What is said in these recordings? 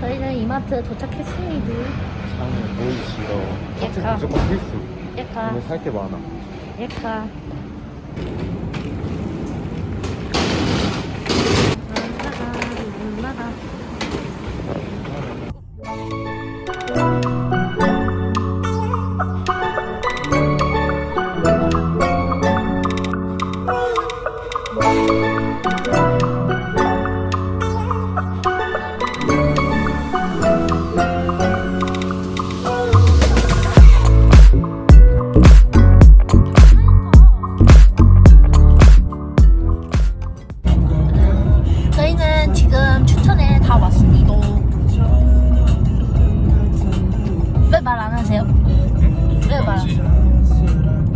저희는 이마트 도착했습니다. 싫어. 사실 약간. 무조건 필수. 예카, 오늘 살 게 많아. 예카. 룰라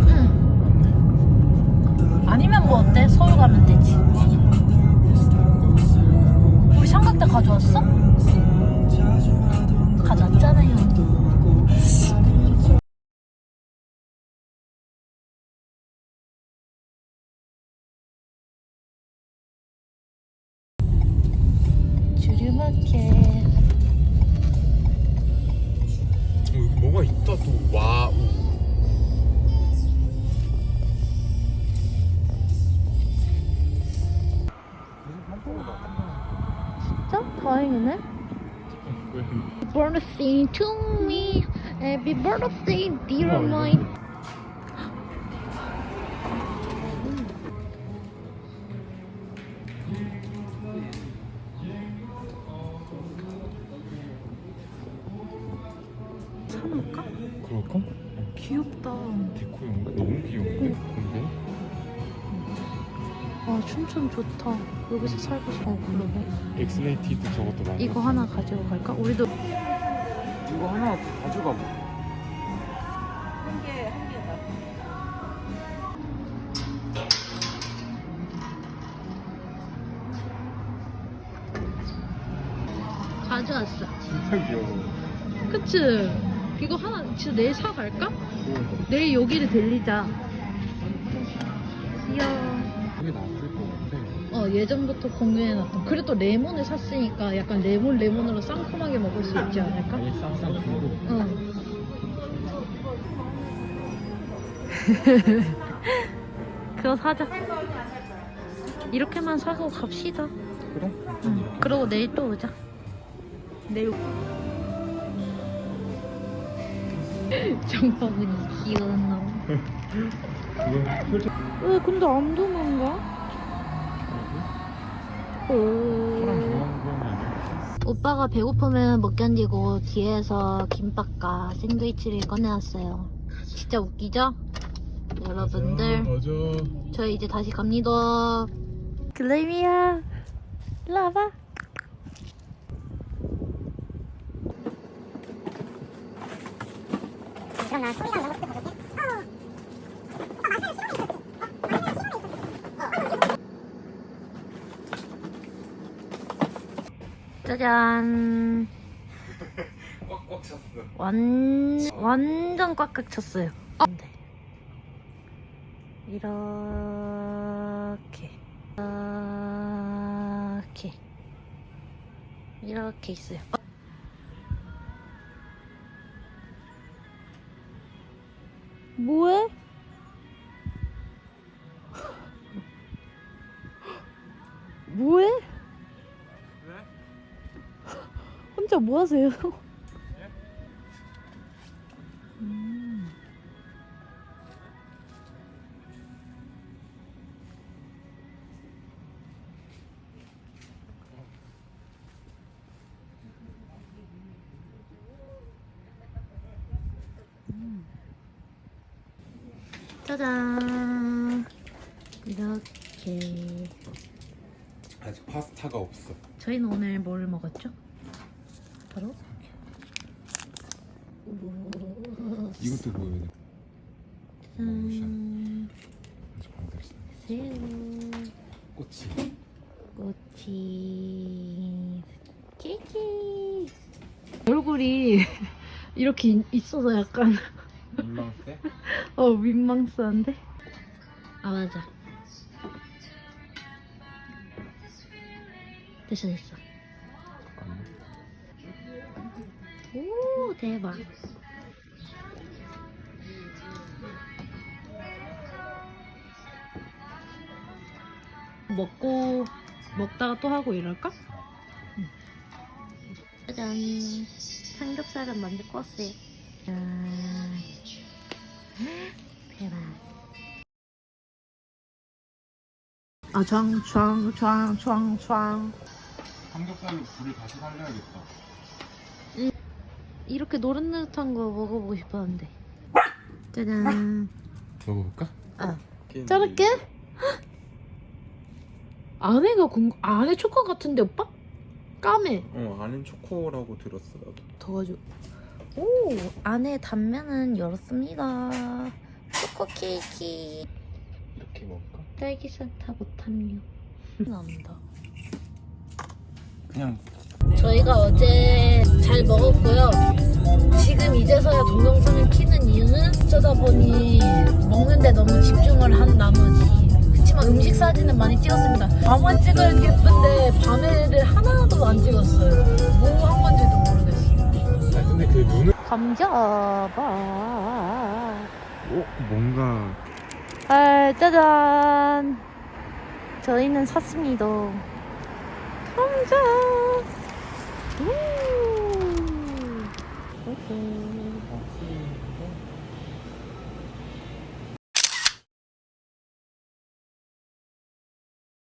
응. 아니면 뭐 어때? 서울 가면 되지. 우리 삼각대 가져왔어? 가져왔잖아요. 주류마켓. 여기 뭐가 있다 또 와우. 진짜? 다행이네. birthday to me. Happy birthday, dear mine. 사놓을까? 그럴까? 귀엽다. 데코용가? 너무 귀여운 아 춘천 좋다. 여기서 살고 싶어. 그러게. 엑스네이티드 저것도 많이. 이거 하나 가지고 갈까? 우리도 이거 하나 가져가. 봐. 가져왔어. 진짜 귀여워. 그치? 이거 하나 진짜 내일 사 갈까? 귀여워. 내일 여기를 들리자. 귀여워. 이게 나쁠 것 같아. 어 예전부터 공유해놨던. 그래도 레몬을 샀으니까 약간 레몬 레몬으로 상큼하게 먹을 수 있지 않을까? 쌍쌍 중고. 응. 그거 사자. 이렇게만 사고 갑시다. 그래? 응. 그러고 내일 또 오자. 내일. 정방은이 귀여운 놈. 이거 왜 근데 안 고양이 아니야? 오빠가 배고프면 못 견디고 뒤에서 김밥과 샌드위치를 꺼내왔어요. 진짜 웃기죠? 여러분들, 맞아. 저희 이제 다시 갑니다. 글레미야, 일로 와봐. 그럼 나 소리랑 것도 가볼게. 짜잔. 꽉꽉 찼어. 완, 완전 꽉꽉 쳤어요. 어. 네. 이렇게. 이렇게. 이렇게 있어요. 어. 뭐해? 혼자 뭐 하세요? 음. 음. 짜잔 이렇게 아직 파스타가 없어. 저희는 오늘 뭘 먹었죠? 바로? 이것도 보여야 돼. 짠. 새우 꽃이. 꼬치. 케이크 얼굴이 이렇게 이- 있어서 약간 민망세? 어 민망스한데? 아 맞아. 됐어 됐어 대박. 먹고 먹다가 또 하고 이럴까? 짜잔 삼겹살은 먼저 구웠어요 짠 대박 아, 촤촤촤촤촤. 삼겹살로 불을 다시 살려야겠다. 이렇게 노릇노릇한 거 먹어보고 싶었는데 짜잔 먹어볼까? 아. 저렇게? 안에가 궁 안에 초코 같은데 오빠? 까매. 어 안엔 초코라고 들었어 나도. 더가지고. 오 안에 단면은 열었습니다 초코 케이크 이렇게 먹을까? 딸기 산타 못함요 난다 그냥 저희가 어제 잘 먹었고요. 지금 이제서야 동영상을 키는 이유는 어쩌다 보니 먹는데 너무 집중을 한 나머지. 그치만 음식 사진은 많이 찍었습니다. 밤만 찍을 게 예쁜데 밤에를 하나도 안 찍었어요. 뭐 한 건지도 모르겠어요. 아 근데 그 눈을 감자바 어 뭔가 아 짜잔 저희는 샀습니다 감자 우. 오호.